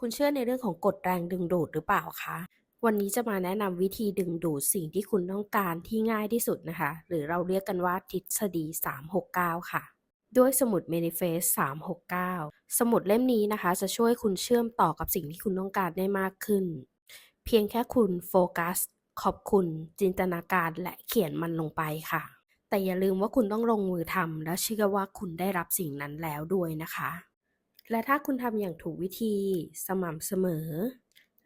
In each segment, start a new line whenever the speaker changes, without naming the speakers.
คุณเชื่อในเรื่องของกฎแรงดึงดูดหรือเปล่าคะ วันนี้จะมาแนะนำวิธีดึงดูดสิ่งที่คุณต้องการที่ง่ายที่สุดนะคะ หรือเราเรียกกันว่าทฤษฎี 369 ค่ะ ด้วยสมุด Manifest 369 สมุดเล่มนี้นะคะ จะช่วยคุณเชื่อมต่อกับสิ่งที่คุณต้องการได้มากขึ้น เพียงแค่คุณโฟกัส ขอบคุณ จินตนาการและเขียนมันลงไปค่ะ แต่อย่าลืมว่าคุณต้องลงมือทำและเชื่อว่าคุณได้รับสิ่งนั้นแล้วด้วยนะคะ และถ้าคุณทำอย่างถูกวิธีสม่ำเสมอ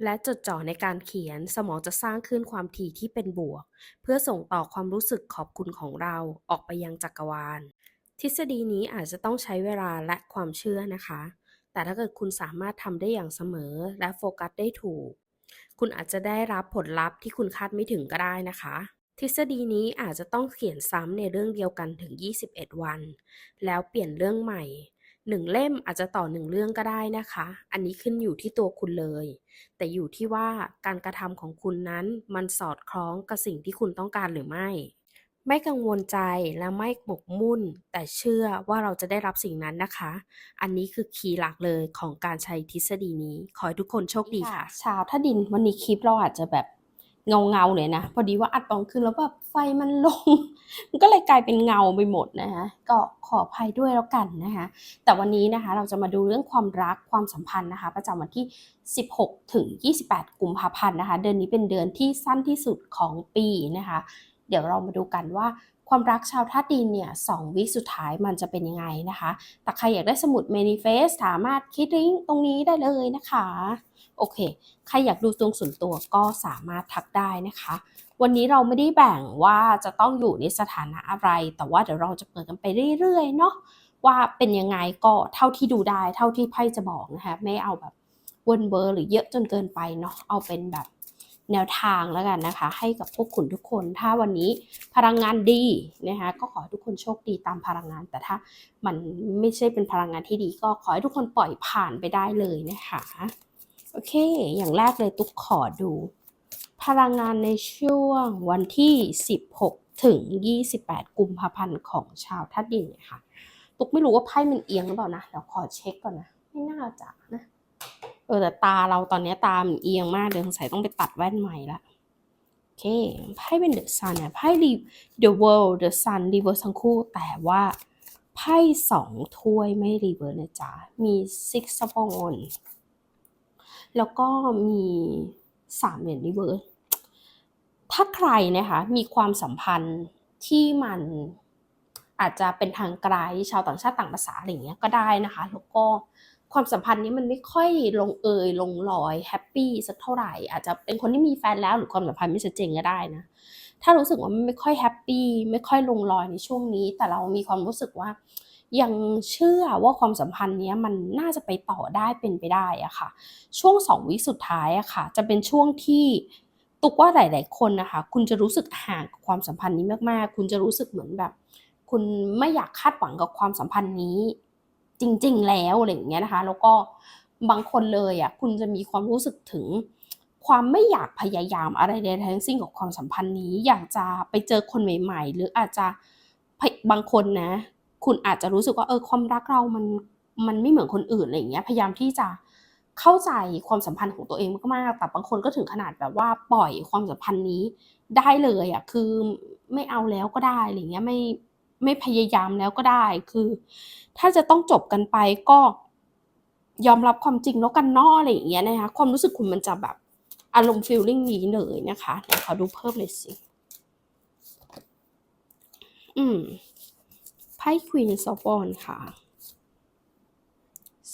และจดจ่อในการเขียนสมองจะสร้างคลื่นความถี่ที่เป็นบวก เพื่อส่งต่อความรู้สึกขอบคุณของเราออกไปยังจักรวาล ทฤษฎีนี้อาจจะต้องใช้เวลาและความเชื่อนะคะ แต่ถ้าเกิดคุณสามารถทำได้อย่างเสมอและโฟกัสได้ถูก คุณอาจจะได้รับผลลัพธ์ที่คุณคาดไม่ถึงก็ได้นะคะทฤษฎีนี้อาจจะต้องเขียนซ้ำในเรื่องเดียวกันถึง 21 วัน แล้วเปลี่ยนเรื่องใหม่ หนึ่งเล่มอาจจะต่อหนึ่งเรื่องก็ได้นะคะ อันนี้ขึ้นอยู่ที่ตัวคุณเลย แต่อยู่ที่ว่าการกระทำของคุณนั้นมันสอดคล้องกับสิ่งที่คุณต้องการหรือไม่ ไม่กังวลใจและไม่หมกมุ่น แต่เชื่อว่าเราจะได้รับสิ่งนั้นนะคะ อันนี้คือคีย์หลักเลยของการใช้ทฤษฎีนี้ ขอให้ทุกคนโชคดีค่ะ
ชาวถ้าดินวันนี้คลิปเราอาจจะแบบ เงาเงาๆเลยนะพอดีว่าอัดตอนคืนแล้วแบบไฟมันลง มันก็เลยกลายเป็นเงาไปหมดนะคะก็ขออภัยด้วยแล้วกันนะคะแต่วันนี้นะคะเราจะมาดูเรื่องความรักความสัมพันธ์นะคะ ประจำวันที่ 16 ถึง 28 กุมภาพันธ์นะคะ เดือนนี้เป็นเดือนที่สั้นที่สุดของปีนะคะ เดี๋ยวเรามาดูกันว่าความรักชาวธาตุดินเนี่ยสองวิสุดท้ายมันจะเป็นยังไงนะคะ แต่ใครอยากได้สมุด Manifest สามารถคลิกลิงก์ตรงนี้ได้เลยนะคะ โอเค ใครอยากดูดวงส่วนตัวก็สามารถทักได้นะคะ วันนี้เราไม่ได้แบ่งว่าจะต้องอยู่ในสถานะอะไร แต่ว่าเดี๋ยวเราจะเปิดกันไปเรื่อยๆเนาะว่าเป็นยังไงก็เท่าที่ดูได้เท่าที่ไพ่จะบอกนะคะไม่เอาแบบเวินเบอร์หรือเยอะจนเกินไปเนาะเอาเป็นแบบแนวทางแล้วกันนะคะ ให้กับพวกคุณทุกคน ถ้าวันนี้พลังงานดีนะคะก็ขอให้ทุกคนโชคดีตามพลังงาน แต่ถ้ามันไม่ใช่เป็นพลังงานที่ดี ก็ขอให้ทุกคนปล่อยผ่านไปได้เลยนะคะ โอเค อย่างแรกเลยตุ๊กขอดู พลังงานในช่วงวันที่ 16 ถึง 28 กุมภาพันธ์ของชาวธาตุดินเนี่ยค่ะ ตุ๊กไม่รู้ว่าไพ่มันเอียงหรือเปล่านะเดี๋ยวขอเช็คก่อนนะ ไม่น่าจะนะ เออแต่ตาเราตอนนี้ตามันเอียงมากเดี๋ยวสงสัยต้องไปตัดแว่นใหม่ละโอเค ไพ่เป็น The Sun เนี่ยไพ่ Re- The World The Sun Reverse ทั้งคู่แต่ว่าไพ่สองถ้วยไม่ Reverse นะจ๊ะมี Six of Wands แล้วก็มีสามเหรียญรีเวิร์สถ้าใครนะคะมีความสัมพันธ์ที่มันอาจจะเป็นทางไกลชาวต่างชาติต่างภาษาอะไรเงี้ยก็ได้นะคะ แล้วก็ความสัมพันธ์นี้มันไม่ค่อยลงเอยลงรอยแฮปปี้สักเท่าไหร่ อาจจะเป็นคนที่มีแฟนแล้วหรือความสัมพันธ์ไม่ชัดเจนก็ได้นะถ้ารู้สึกว่ามันไม่ค่อยแฮปปี้ไม่ค่อยลงรอยในช่วงนี้ แต่เรามีความรู้สึกว่า ยังเชื่อว่าความสัมพันธ์นี้มันน่าจะไปต่อได้เป็นไปได้อะค่ะ ช่วงสองวิสุดท้ายอะค่ะ จะเป็นช่วงที่ตุกว่าหลาย ๆ คนนะคะ คุณจะรู้สึกห่างกับความสัมพันธ์นี้มาก ๆ คุณจะรู้สึกเหมือนแบบ คุณไม่อยากคาดหวังกับความสัมพันธ์นี้ จริง ๆ แล้วอะไรอย่างเงี้ยนะคะ แล้วก็บางคนเลยอะคุณจะมีความรู้สึกถึงความไม่อยากพยายามอะไรใดทั้งสิ้นกับความสัมพันธ์นี้ อยากจะไปเจอคนใหม่ ๆ หรืออาจจะพยบางคนนะ อาจจะรู้สึกว่าเออความรักเรามันมันไม่เหมือนคนอื่นอะไรอย่างเงี้ยพยายามที่จะเข้าใจความสัมพันธ์ของตัวเองมากๆแต่บางคนก็ถึงขนาดแบบว่าปล่อยความสัมพันธ์นี้ได้เลยอะคือไม่เอาแล้วก็ได้อะไรเงี้ยไม่ไม่พยายามแล้วก็ได้คือ ถ้าจะต้องจบกันไปก็ยอมรับความจริงแล้วกันนออะไรอย่างเงี้ยนะคะความรู้สึกคุณมันจะแบบอารมณ์ฟีลลิ่งนี้เลยนะคะเดี๋ยวขอดูเพิ่มเลยสิอืม ไพ่ Queen of Wands ค่ะ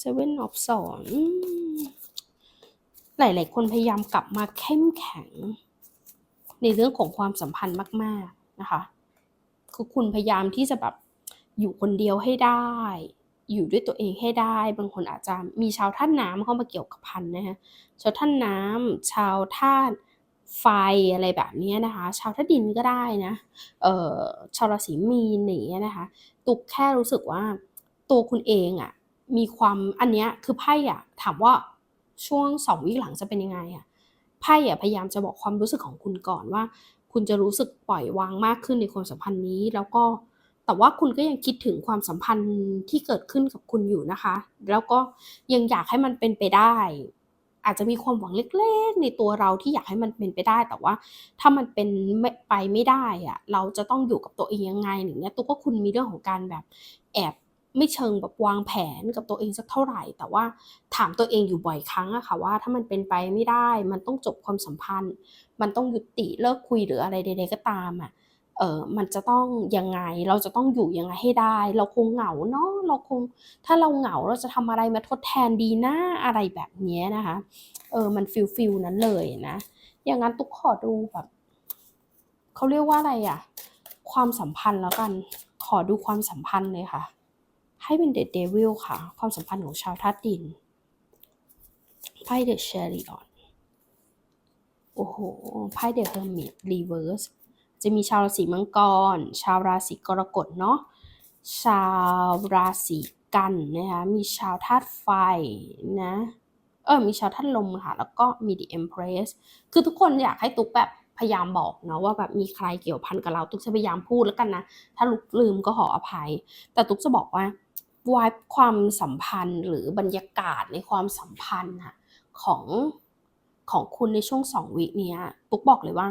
Seven of Swords อืมหลายๆ คนพยายามกลับมาเข้มแข็ง ในเรื่องของความสัมพันธ์มาก ๆ นะคะ คือคุณพยายามที่จะแบบอยู่คนเดียวให้ได้ อยู่ด้วยตัวเองให้ได้ บางคนอาจจะมีชาวธาตุน้ำเข้ามาเกี่ยวกับพันนะคะชาวธาตุน้ำชาวธาตุ ไฟอะไรแบบนี้นะคะ ชาวธาตุดินก็ได้นะ เอ่อชาวราศีมีนอย่างเงี้ยนะคะ ตุกแค่รู้สึกว่าตัวคุณเองอะมีความอันเนี้ยคือไพ่อะถามว่าช่วงสองวิหลังจะเป็นยังไงอะไพ่อะพยายามจะบอกความรู้สึกของคุณก่อนว่า คุณจะรู้สึกปล่อยวางมากขึ้นในความสัมพันธ์นี้แล้วก็แต่ว่าคุณก็ยังคิดถึงความสัมพันธ์ที่เกิดขึ้นกับคุณอยู่นะคะ แล้วก็ยังอยากให้มันเป็นไปได้ อาจจะมีความหวังเล็ก ๆ ในตัวเราที่อยากให้มันเป็นไปได้ แต่ว่าถ้ามันเป็นไม่ไปไม่ได้อะเราจะต้องอยู่กับตัวเองยังไงอย่างเงี้ยตุ๊กว่าคุณมีเรื่องของการแบบแอบไม่เชิงแบบวางแผนกับตัวเองสักเท่าไหร่ แต่ว่าถามตัวเองอยู่บ่อยครั้งอะค่ะว่าถ้ามันเป็นไปไม่ได้ มันต้องจบความสัมพันธ์ มันต้องยุติเลิกคุยหรืออะไรใดๆก็ตามอะ เออมันจะต้องยังไง เราจะต้องอยู่ยังไงให้ได้ เราคงเหงาเนาะ เราคง ถ้าเราเหงาเราจะทำอะไรมาทดแทนดีนะอะไรแบบนี้นะคะ เออ มันฟิลฟิลนั้นเลยนะ อย่างนั้นตุ๊กขอดูแบบเขาเรียกว่าอะไรอะความสัมพันธ์แล้วกัน ขอดูความสัมพันธ์เลยค่ะ ให้เป็นเด e เดวิลค่ะ ความสัมพันธ์ของชาวธาตุดิน ไพ่เดอะเชอริออน โอ้โห ไพ่เดอะเฮอร์มิตรีเวิร์ส จะมีชาวราศีมังกร ชาวราศีกรกฎเนาะ ชาวราศีกันนะคะ มีชาวธาตุไฟนะ เออ มีชาวธาตุลมค่ะ แล้วก็มี The Empress คือทุกคนอยากให้ตุ๊กแบบพยายามบอกเนาะว่าแบบมีใครเกี่ยวพันกับเรา ตุ๊กจะพยายามพูดแล้วกันนะ ถ้าลุกลืมก็ขออภัย แต่ตุ๊กจะบอกว่าวายความสัมพันธ์หรือบรรยากาศในความสัมพันธ์อะของของคุณในช่วงสองวิเนี้ย ตุ๊กบอกเลยว่า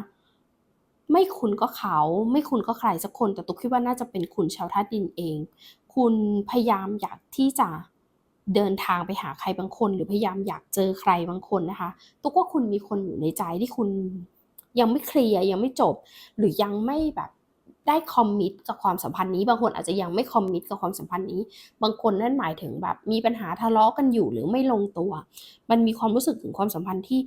ไม่คุณก็เขา ไม่คุณก็ใครสักคน แต่ตุ๊กคิดว่าน่าจะเป็นคุณชาวธาดินเอง คุณพยายามอยากที่จะเดินทางไปหาใครบางคน หรือพยายามอยากเจอใครบางคนนะคะ ตุ๊กว่าคุณมีคนอยู่ในใจที่คุณยังไม่เคลียร์ยังไม่จบ หรือยังไม่แบบได้คอมมิตกับความสัมพันธ์นี้ บางคนอาจจะยังไม่คอมมิตกับความสัมพันธ์นี้ บางคนนั่นหมายถึงแบบมีปัญหาทะเลาะกันอยู่หรือไม่ลงตัว มันมีความรู้สึกถึงความสัมพันธ์ที่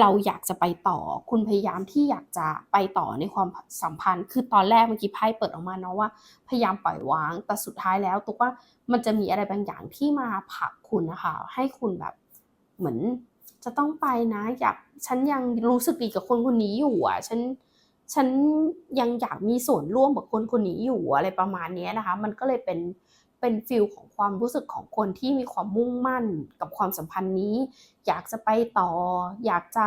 เราอยากจะไปต่อ คุณพยายามที่อยากจะไปต่อในความสัมพันธ์ คือตอนแรกเมื่อกี้ไพ่เปิดออกมาเนาะว่า พยายามปล่อยวาง แต่สุดท้ายแล้วตุกว่ามันจะมีอะไรบางอย่างที่มาผลักคุณนะคะ ให้คุณแบบเหมือนจะต้องไปนะอยากฉันยังรู้สึกดีกับคนคนนี้อยู่อะฉันฉันยังอยากมีส่วนร่วมกับคนคนนี้อยู่อะไรประมาณนี้นะคะ มันก็เลยเป็น เป็นฟิลของความรู้สึกของคนที่มีความมุ่งมั่นกับความสัมพันธ์นี้ อยากจะไปต่อ อยากจะ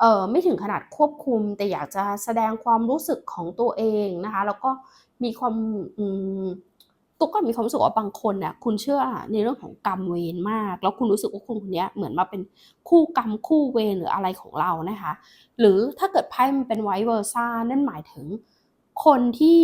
เออไม่ถึงขนาดควบคุม แต่อยากจะแสดงความรู้สึกของตัวเองนะคะแล้วก็มีความตุ๊กก็มีความรู้สึกว่าบางคนเนี่ยคุณเชื่อในเรื่องของกรรมเวรมาก แล้วคุณรู้สึกว่าคนคนนี้เหมือนมาเป็นคู่กรรมคู่เวรหรืออะไรของเรานะคะ หรือถ้าเกิดไพ่มันเป็นไวเวอร์ซ่านั่นหมายถึงคนที่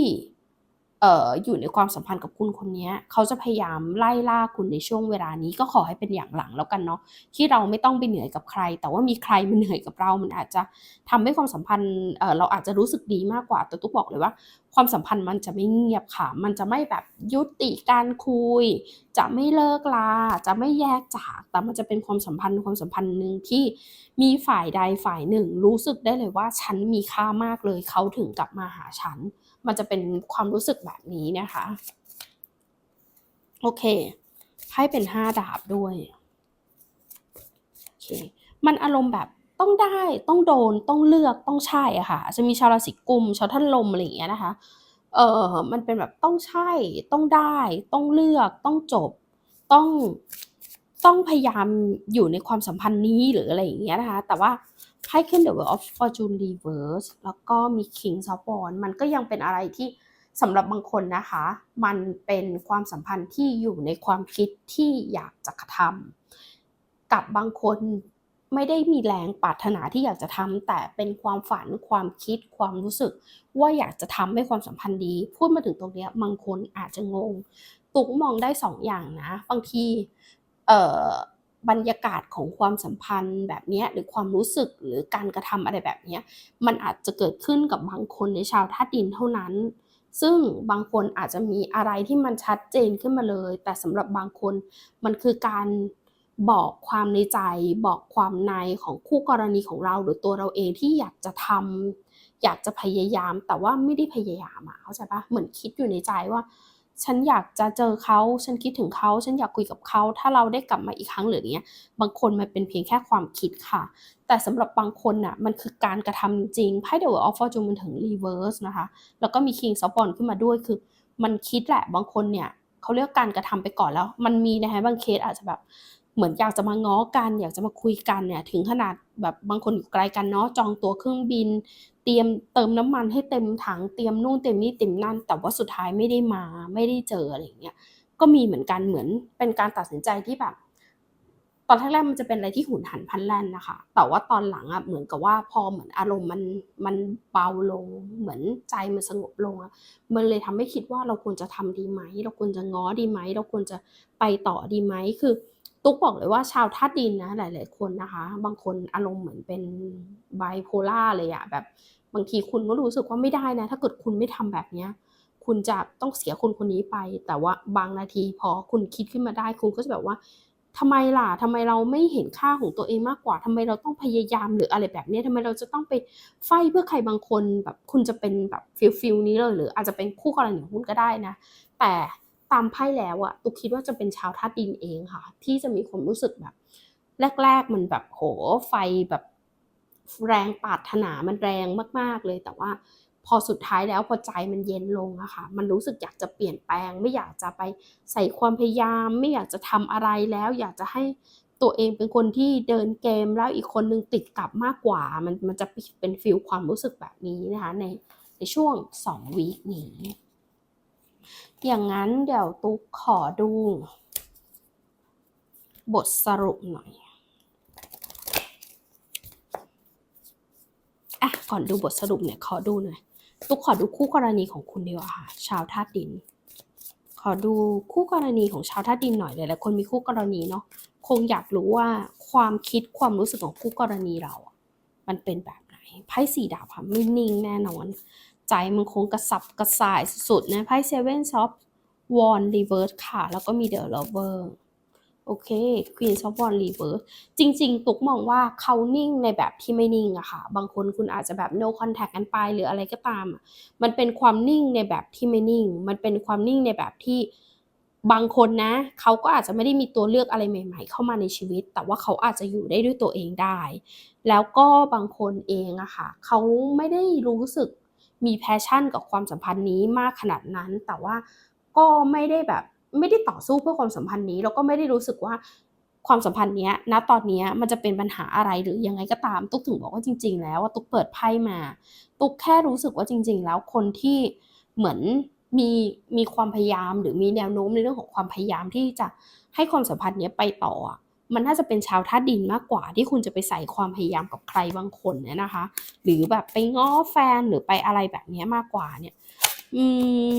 เอ่ออยู่ในความสัมพันธ์กับคุณคนนี้เขาจะพยายามไล่ล่าคุณในช่วงเวลานี้ก็ขอให้เป็นอย่างหลังแล้วกันเนาะที่เราไม่ต้องไปเหนื่อยกับใคร แต่ว่ามีใครมาเหนื่อยกับเรา มันอาจจะทำให้ความสัมพันธ์เอ่อเราอาจจะรู้สึกดีมากกว่าแต่ตุ๊กบอกเลยว่า ความสัมพันธ์มันจะไม่เงียบค่ะ มันจะไม่แบบยุติการคุย จะไม่เลิกลาจะไม่แยกจากแต่มันจะเป็นความสัมพันธ์ความสัมพันธ์หนึ่งที่มีฝ่ายใดฝ่ายหนึ่ง รู้สึกได้เลยว่าฉันมีค่ามากเลยเขาถึงกลับมาหาฉัน มันจะเป็นความรู้สึกแบบนี้นะคะ โอเค ให้เป็นห้าดาบด้วย โอเค มันอารมณ์แบบต้องได้ต้องโดนต้องเลือกต้องใช่อะค่ะ จะมีชาวราศีกุมชาวท่านลมอะไรอย่างเงี้ยนะคะ เออมันเป็นแบบต้องใช่ต้องได้ ต้องเลือกต้องจบ ต้องต้องพยายามอยู่ในความสัมพันธ์นี้หรืออะไรอย่างเงี้ยนะคะ แต่ว่า ไพ่ขึ้น The World of Fortune Reverse แล้วก็มี King of Wands มันก็ยังเป็นอะไรที่สำหรับบางคนนะคะ มันเป็นความสัมพันธ์ที่อยู่ในความคิดที่อยากจะทำกับบางคนไม่ได้มีแรงปรารถนาที่อยากจะทำแต่เป็นความฝันความคิดความรู้สึก ว่าอยากจะทำให้ความสัมพันธ์ดี พูดมาถึงตรงเนี้ยบางคนอาจจะงง ตุ๊กมองได้สองอย่างนะ บางทีเอ่อ บรรยากาศของความสัมพันธ์แบบนี้หรือความรู้สึกหรือการกระทำอะไรแบบนี้มันอาจจะเกิดขึ้นกับบางคนในชาวธาตุดินเท่านั้น ซึ่งบางคนอาจจะมีอะไรที่มันชัดเจนขึ้นมาเลย แต่สำหรับบางคนมันคือการบอกความในใจ บอกความในของคู่กรณีของเรา หรือตัวเราเองที่อยากจะทำอยากจะพยายาม แต่ว่าไม่ได้พยายามอะเข้าใจปะเหมือนคิดอยู่ในใจว่า ฉันอยากจะเจอเขาฉันคิดถึงเขาฉันอยากคุยกับเขาถ้าเราได้กลับมาอีกครั้งหรือเนี้ยบางคนมันเป็นเพียงแค่ความคิดค่ะ แต่สำหรับบางคนน่ะมันคือการกระทำจริงไพ่เดอะออฟฟอร์จูนมันถึงรีเวิร์สนะคะแล้วก็มีคิงซอฟบอลขึ้นมาด้วยคือมันคิดแหละบางคนเนี่ยเขาเรียกการกระทำไปก่อนแล้ว มันมีนะคะบางเคสอาจจะแบบ เหมือนอยากจะมาง้อกัน อยากจะมาคุยกันเนี่ยถึงขนาดแบบบางคนอยู่ไกลกันเนาะจองตั๋วเครื่องบิน เตรียมเติมน้ำมันให้เต็มถังเตรียมนู่นเตรียมนี่เตรียมนั่น แต่ว่าสุดท้ายไม่ได้มาไม่ได้เจออะไรอย่างเงี้ยก็มีเหมือนกันเหมือนเป็นการตัดสินใจที่แบบตอนแรกๆมันจะเป็นอะไรที่หุนหันพลันแล่นนะคะ แต่ว่าตอนหลังอะเหมือนกับว่าพอเหมือนอารมณ์มันมันเบาลง เหมือนใจมันสงบลงอะมันเลยทำให้คิดว่าเราควรจะทำดีไหม เราควรจะง้อดีไหม เราควรจะไปต่อดีไหม คือ ตุ๊กบอกเลยว่าชาวธาตุดินนะหลาย ๆ คนนะคะ บางคนอารมณ์เหมือนเป็น bipolar เลยอะแบบบางทีคุณก็รู้สึกว่าไม่ได้นะ ถ้าเกิดคุณไม่ทำแบบเนี้ยคุณจะต้องเสียคนคนนี้ไป แต่ว่าบางนาทีพอคุณคิดขึ้นมาได้ คุณก็จะแบบว่าทำไมล่ะทำไมเราไม่เห็นค่าของตัวเองมากกว่าทำไมเราต้องพยายามหรืออะไรแบบนี้ยทำไมเราจะต้องไปไฟเพื่อใครบางคนแบบคุณจะเป็นแบบฟิลฟิลนี้เลยหรืออาจจะเป็นคู่กรณีของคุณก็ได้นะ แต่ ตามไพ่แล้วอะตุกคิดว่าจะเป็นชาวธาตุดินเองค่ะ ที่จะมีความรู้สึกแบบ แรก ๆ มันแบบโหไฟแบบแรงปารถนามันแรงมาก ๆ เลย แต่ว่าพอสุดท้ายแล้วพอใจมันเย็นลงอะค่ะ มันรู้สึกอยากจะเปลี่ยนแปลง ไม่อยากจะไปใส่ความพยายาม ไม่อยากจะทำอะไรแล้ว อยากจะให้ตัวเองเป็นคนที่เดินเกมแล้วอีกคนนึงติดกลับมากกว่า มันมันจะเป็นฟีลความรู้สึกแบบนี้นะคะในในช่วงสองวีคนี้ อย่างนั้นเดี๋ยวตุ๊กขอดู บทสรุปหน่อยอะก่อนดูบทสรุปเนี่ยขอดูหน่อยตุ๊กขอดูคู่กรณีของคุณดีกว่าค่ะ ชาวธาตุดิน ขอดูคู่กรณีของชาวธาตุดินหน่อยหลายๆคนมีคู่กรณีเนาะคงอยากรู้ว่าความคิดความรู้สึกของคู่กรณีเราอะมันเป็นแบบไหนไพ่สี่ดาบค่ะไม่นิ่งแน่นอน ใจมันคงกระสับกระส่ายสุดๆนะไพ่เซเว่นซอฟวอนรีเวิร์สค่ะ แล้วก็มีเดอะลเวอร์โอเค Queen of Wands Reverse จริง ๆ ตุ๊กมองว่าเขานิ่งในแบบที่ไม่นิ่งอะค่ะ บางคนคุณอาจจะแบบ no contact กันไปหรืออะไรก็ตาม มันเป็นความนิ่งในแบบที่ไม่นิ่ง มันเป็นความนิ่งในแบบที่บางคนนะ เขาก็อาจจะไม่ได้มีตัวเลือกอะไรใหม่ ๆ เข้ามาในชีวิต แต่ว่าเขาอาจจะอยู่ได้ด้วยตัวเองได้ แล้วก็บางคนเองอะค่ะ เขาไม่ได้รู้สึก มีแพชชั่นกับความสัมพันธ์นี้มากขนาดนั้น แต่ว่าก็ไม่ได้แบบไม่ได้ต่อสู้เพื่อความสัมพันธ์นี้ แล้วก็ไม่ได้รู้สึกว่าความสัมพันธ์เนี้ยณตอนนี้มันจะเป็นปัญหาอะไรหรือยังไงก็ตาม ตุ๊กถึงบอกว่าจริง ๆ แล้วว่าตุ๊กเปิดไพ่มา ตุ๊กแค่รู้สึกว่าจริง ๆ แล้วคนที่เหมือนมีมีความพยายามหรือมีแนวโน้มในเรื่องของความพยายามที่จะให้ความสัมพันธ์เนี้ยไปต่อ มันน่าจะเป็นชาวธาดินมากกว่าที่คุณจะไปใส่ความพยายามกับใครบางคนเนี่ยนะคะ หรือแบบไปง้อแฟนหรือไปอะไรแบบนี้มากกว่าเนี่ย อืม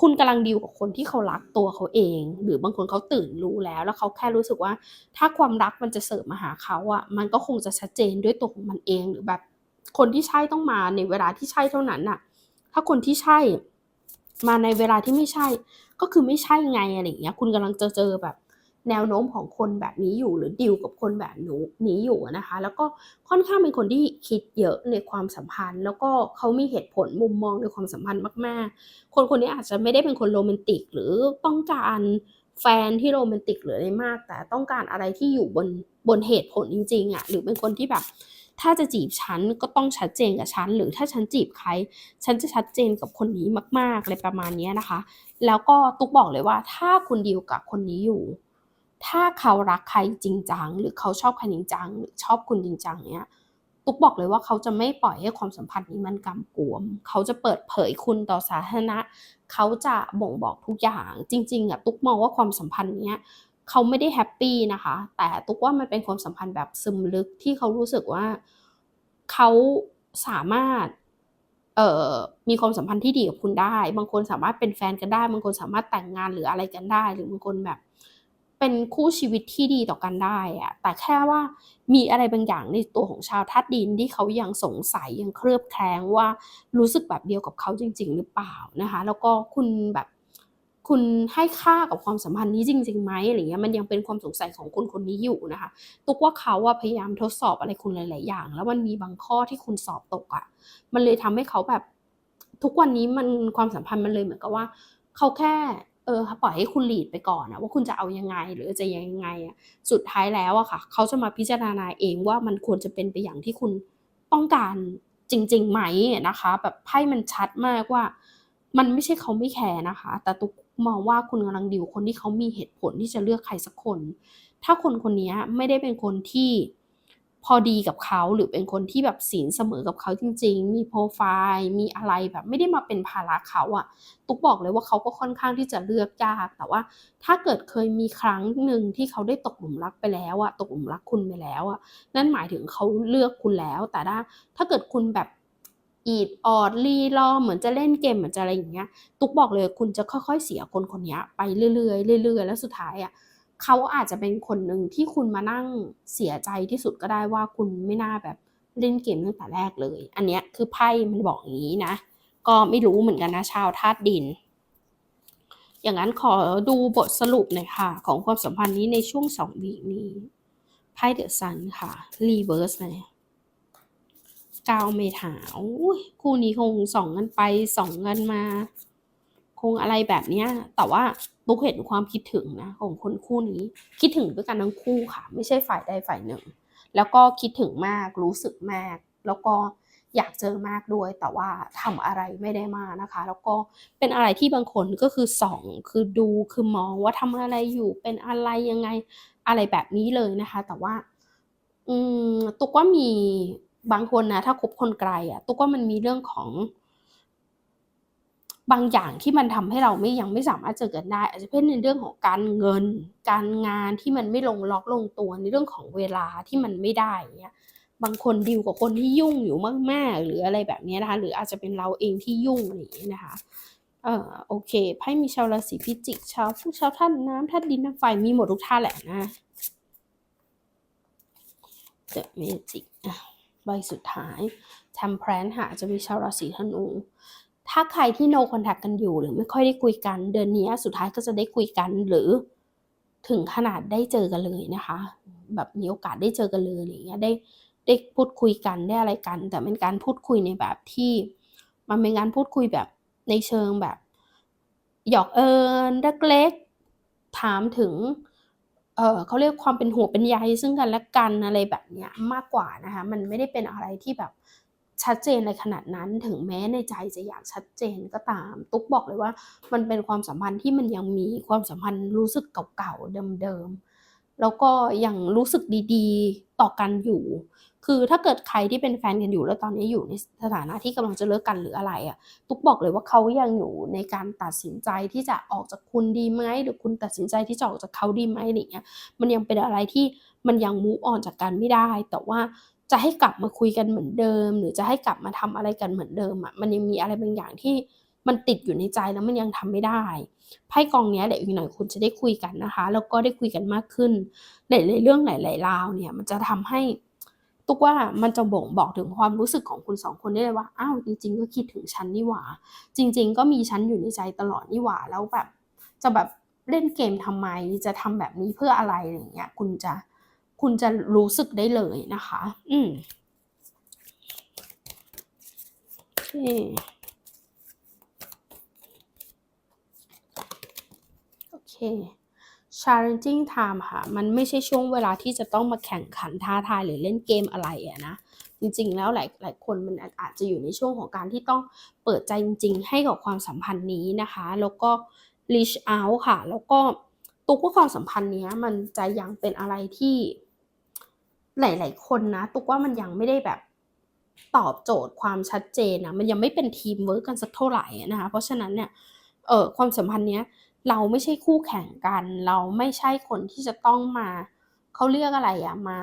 คุณกำลังดีลกับคนที่เขารักตัวเขาเอง หรือบางคนเขาตื่นรู้แล้ว แล้วเขาแค่รู้สึกว่า ถ้าความรักมันจะเสิร์ฟมาหาเขาอะมันก็คงจะชัดเจนด้วยตัวของมันเอง หรือแบบ คนที่ใช่ต้องมาในเวลาที่ใช่เท่านั้นน่ะ ถ้าคนที่ใช่ มาในเวลาที่ไม่ใช่ ก็คือไม่ใช่ไงอะไรอย่างเงี้ย คุณกำลังจะเจอแบบ แนวโน้มของคนแบบนี้อยู่หรือดิวกับคนแบบหนูนี้อยู่นะคะ แล้วก็ค่อนข้างเป็นคนที่คิดเยอะในความสัมพันธ์ แล้วก็เขามีเหตุผลมุมมองในความสัมพันธ์มาก ๆ คนคนนี้อาจจะไม่ได้เป็นคนโรแมนติก หรือต้องการแฟนที่โรแมนติกหรืออะไรมาก แต่ต้องการอะไรที่อยู่บนบนเหตุผลจริงๆอะหรือเป็นคนที่แบบถ้าจะจีบฉันก็ต้องชัดเจนกับฉัน หรือถ้าฉันจีบใคร ฉันจะชัดเจนกับคนนี้มากๆอะไรประมาณนี้นะคะ แล้วก็ตุ๊กบอกเลยว่าถ้าคุณดีลกับคนนี้อยู่ ถ้าเขารักใครจริงจังหรือเขาชอบใครจริงจังหรือชอบคุณจริงจังเนี้ยตุ๊กบอกเลยว่าเขาจะไม่ปล่อยให้ความสัมพันธ์นี้มันกำกวม เขาจะเปิดเผยคุณต่อสาธารณะ เขาจะบ่งบอกทุกอย่างจริงๆอะตุ๊กมองว่าความสัมพันธ์เนี้ยเขาไม่ได้แฮปปี้นะคะ แต่ตุ๊กว่ามันเป็นความสัมพันธ์แบบซึมลึกที่เขารู้สึกว่าเขาสามารถเอ่อมีความสัมพันธ์ที่ดีกับคุณได้ บางคนสามารถเป็นแฟนกันได้ บางคนสามารถแต่งงานหรืออะไรกันได้ หรือบางคนแบบ เป็นคู่ชีวิตที่ดีต่อกันได้อะแต่แค่ว่ามีอะไรบางอย่างในตัวของชาวธาตุดินที่เขายังสงสัยยังเคลือบแคลงว่ารู้สึกแบบเดียวกับเขาจริง ๆ หรือเปล่านะคะแล้วก็คุณแบบคุณให้ค่ากับความสัมพันธ์นี้จริงๆไหมอะไรเงี้ยมันยังเป็นความสงสัยของคนคนนี้อยู่นะคะตุกว่าเขาอะพยายามทดสอบอะไรคุณหลาย ๆ อย่าง แล้วมันมีบางข้อที่คุณสอบตกอะมันเลยทำให้เขาแบบ ทุกวันนี้มันความสัมพันธ์มันเลยเหมือนกับว่า เขาแค่ เออปล่อยให้คุณ lead ไปก่อนอะว่าคุณจะเอายังไงหรือจะยังไงอะสุดท้ายแล้วอะค่ะ เขาจะมาพิจารณาเองว่ามันควรจะเป็นไปอย่างที่คุณต้องการจริงๆไหมนะคะ แบบไพ่มันชัดมากว่า มันไม่ใช่เขาไม่แคร์นะคะ แต่ตุกมองว่าคุณกำลังดีลคนที่เขามีเหตุผลที่จะเลือกใครสักคน ถ้าคนคนนี้ไม่ได้เป็นคนที่ พอดีกับเขาหรือเป็นคนที่แบบศีลเสมอกับเขาจริง ๆ มีโปรไฟล์มีอะไรแบบไม่ได้มาเป็นภาระเขาอะตุ๊กบอกเลยว่าเขาก็ค่อนข้างที่จะเลือกยากแต่ว่า ถ้าเกิดเคยมีครั้งหนึ่งที่เขาได้ตกหลุมรักไปแล้วอะตกหลุมรักคุณไปแล้วอะนั่นหมายถึงเขาเลือกคุณแล้ว แต่ถ้าถ้าเกิดคุณแบบอีดออดรีรอเหมือนจะเล่นเกมเหมือนจะอะไรอย่างเงี้ย ตุ๊กบอกเลยคุณจะค่อยๆเสียคนคนนี้ไปเรื่อยๆเรื่อยๆแล้วสุดท้ายอะ เขาอาจจะเป็นคนหนึ่งที่คุณมานั่งเสียใจที่สุดก็ได้ว่าคุณไม่น่าแบบเล่นเกมตั้งแต่แรกเลย อันเนี้ยคือไพ่มันบอกอย่างนี้นะ ก็ไม่รู้เหมือนกันนะชาวธาตุดิน อย่างนั้นขอดูบทสรุปหน่อยค่ะ ของความสัมพันธ์นี้ในช่วงสองวีนี้ไพ่เดอะซันค่ะรีเวิร์สเลยก้าเมถาอุ้ยคู่นี้คงส่องกันไปส่องกันมา งอะไรแบบเนี้ย แต่ว่าตุ๊กเห็นความคิดถึงนะของคนคู่นี้ คิดถึงด้วยกันทั้งคู่ค่ะ ไม่ใช่ฝ่ายใดฝ่ายหนึ่ง แล้วก็คิดถึงมากรู้สึกมาก แล้วก็อยากเจอมากด้วย แต่ว่าทำอะไรไม่ได้มากนะคะ แล้วก็เป็นอะไรที่บางคนก็คือส่องคือดูคือมองว่าทำอะไรอยู่เป็นอะไรยังไงอะไรแบบนี้เลยนะคะ แต่ว่า อืมตุ๊กว่ามีบางคนนะถ้าคบคนไกลอะตุ๊กว่ามันมีเรื่องของ บางอย่างที่มันทำให้เราไม่ยังไม่สามารถเจอกันได้ อาจจะเป็นในเรื่องของการเงิน การงานที่มันไม่ลงล็อกลงตัวในเรื่องของเวลาที่มันไม่ได้เงี้ยบางคนดีลกับคนที่ยุ่งอยู่มาก ๆ หรืออะไรแบบนี้นะคะ หรืออาจจะเป็นเราเองที่ยุ่งอะไรอย่างงี้นะคะเอ่อโอเคไพ่มีชาวราศีพิจิกชาวพวกชาวธาตุน้ำธาตุดินธาตุไฟมีหมดทุกธาตุแหละนะ The Magic อะใบสุดท้าย Temperance ค่ะจะมีชาวราศีธนู ถ้าใครที่ no contact กันอยู่หรือไม่ค่อยได้คุยกัน เดือนนี้สุดท้ายก็จะได้คุยกันหรือถึงขนาดได้เจอกันเลยนะคะ แบบมีโอกาสได้เจอกันเลยอย่างเงี้ยได้ได้พูดคุยกันได้อะไรกัน แต่เป็นการพูดคุยในแบบที่ มันเป็นการพูดคุยแบบในเชิงแบบ หยอกเอิญเล็กๆถามถึงเออเขาเรียกความเป็นห่วงเป็นใยซึ่งกันและกันอะไรแบบเนี้ยมากกว่านะคะ มันไม่ได้เป็นอะไรที่แบบ ชัดเจนในขนาดนั้นถึงแม้ในใจจะอยากชัดเจนก็ตาม ตุ๊กบอกเลยว่า มันเป็นความสัมพันธ์ที่มันยังมีความสัมพันธ์รู้สึกเก่าๆเดิมๆแล้วก็ยังรู้สึกดีๆ ต่อกันอยู่ คือถ้าเกิดใครที่เป็นแฟนกันอยู่แล้วตอนนี้อยู่ในสถานะที่กำลังจะเลิกกันหรืออะไรอะตุ๊กบอกเลยว่าเขายังอยู่ในการตัดสินใจที่จะออกจากคุณดีไหมหรือคุณตัดสินใจที่จะออกจากเขาดีไหมอะไรอย่างเงี้ยมันยังเป็นอะไรที่มันยัง move on จากกันไม่ได้ แต่ว่า จะให้กลับมาคุยกันเหมือนเดิม หรือจะให้กลับมาทำอะไรกันเหมือนเดิมอะมันยังมีอะไรบางอย่างที่มันติดอยู่ในใจแล้วมันยังทำไม่ได้ไพ่กองนี้เดี๋ยวอีกหน่อยคุณจะได้คุยกันนะคะแล้วก็ได้คุยกันมากขึ้นหลายๆเรื่องหลายๆราวเนี่ยมันจะทำให้ตุกว่ามันจะบ่งบอกถึงความรู้สึกของคุณสองคนได้เลยว่าอ้าวจริง ๆ ก็คิดถึงฉันนี่หว่า จริง ๆ ก็มีฉันอยู่ในใจตลอดนี่หว่าแล้วแบบจะแบบเล่นเกมทำไมจะทำแบบนี้เพื่ออะไรอย่างเงี้ยคุณจะ คุณจะรู้สึกได้เลยนะคะ อืมโอเค challenging time ค่ะ มันไม่ใช่ช่วงเวลาที่จะต้องมาแข่งขันท้าทายหรือเล่นเกมอะไรอะนะ จริงๆ แล้วหลายหลายคนมันอาจจะอยู่ในช่วงของการที่ต้องเปิดใจจริง ๆ ให้กับความสัมพันธ์นี้นะคะ แล้วก็ reach out ค่ะ แล้วก็ตุ๊กว่าความสัมพันธ์นี้มันจะยังเป็นอะไรที่ หลาย ๆ คนนะตุกว่ามันยังไม่ได้แบบตอบโจทย์ความชัดเจนอะมันยังไม่เป็นทีมเวิร์กกันสักเท่าไหรอะนะคะเพราะฉะนั้นเนี่ยเออความสัมพันธ์เนี้ยเราไม่ใช่คู่แข่งกัน เราไม่ใช่คนที่จะต้องมาเขาเรียกอะไรอะมา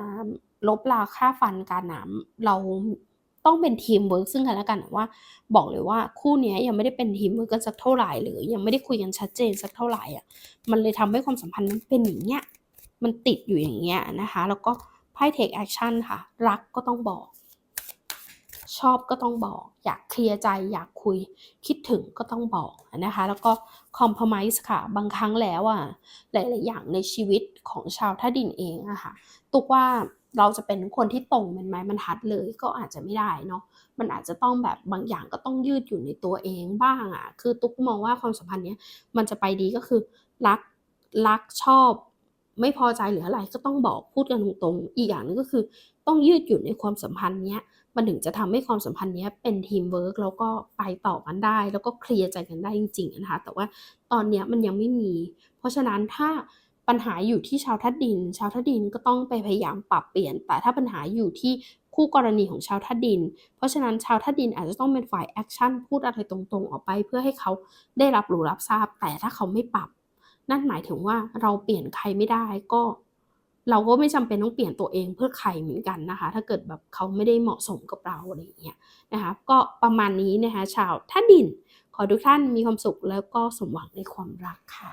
ลบราค่าฟันกันน่ะเราต้องเป็นทีมเวิร์กซึ่งกันและกันว่า บอกเลยว่าคู่นี้ยังไม่ได้เป็นทีมเวิร์กกันสักเท่าไหร่หรือยังไม่ได้คุยกันชัดเจนสักเท่าไหร่อะมันเลยทำให้ความสัมพันธ์นั้นเป็นอย่างเงี้ยมันติดอยู่อย่างเงี้ยนะคะ แล้วก็ พ่ take action ค่ะ รักก็ต้องบอก ชอบก็ต้องบอก อยากเคลียร์ใจ อยากคุย คิดถึงก็ต้องบอกนะคะ แล้วก็ compromise ค่ะ บางครั้งแล้วอะหลาย ๆ อย่างในชีวิตของชาวธาดินเองอะค่ะตุกว่าเราจะเป็นคนที่ตรงเป็นไม้บรรทัดเลยก็อาจจะไม่ได้เนาะ มันอาจจะต้องแบบบางอย่างก็ต้องยืดอยู่ในตัวเองบ้างอะคือตุ๊กมองว่าความสัมพันธ์เนี้ยมันจะไปดีก็คือรักรักชอบ ไม่พอใจหรืออะไรก็ต้องบอกพูดกันตรงๆ อีกอย่างหนึ่งก็คือ ต้องยืดหยุ่นในความสัมพันธ์เนี้ยมันถึงจะทำให้ความสัมพันธ์เนี้ยเป็นทีมเวิร์กแล้วก็ไปต่อกันได้ แล้วก็เคลียร์ใจกันได้จริงๆนะคะแต่ว่าตอนเนี้ยมันยังไม่มี เพราะฉะนั้นถ้าปัญหาอยู่ที่ชาวธาตุดิน ชาวธาตุดินก็ต้องไปพยายามปรับเปลี่ยน แต่ถ้าปัญหาอยู่ที่คู่กรณีของชาวธาตุดิน เพราะฉะนั้นชาวธาตุดินอาจจะต้องเป็นฝ่ายแอคชั่นพูดอะไรตรงๆ ออกไป เพื่อให้เขาได้รับรู้รับทราบ แต่ถ้าเขาไม่ปรับ นั่นหมายถึงว่าเราเปลี่ยนใครไม่ได้ก็ เราก็ไม่จำเป็นต้องเปลี่ยนตัวเองเพื่อใครเหมือนกันนะคะ ถ้าเกิดแบบเขาไม่ได้เหมาะสมกับเราอะไรอย่างเงี้ยนะคะก็ประมาณนี้นะคะชาวธาดิน ขอทุกท่านมีความสุขแล้วก็สมหวังในความรักค่ะ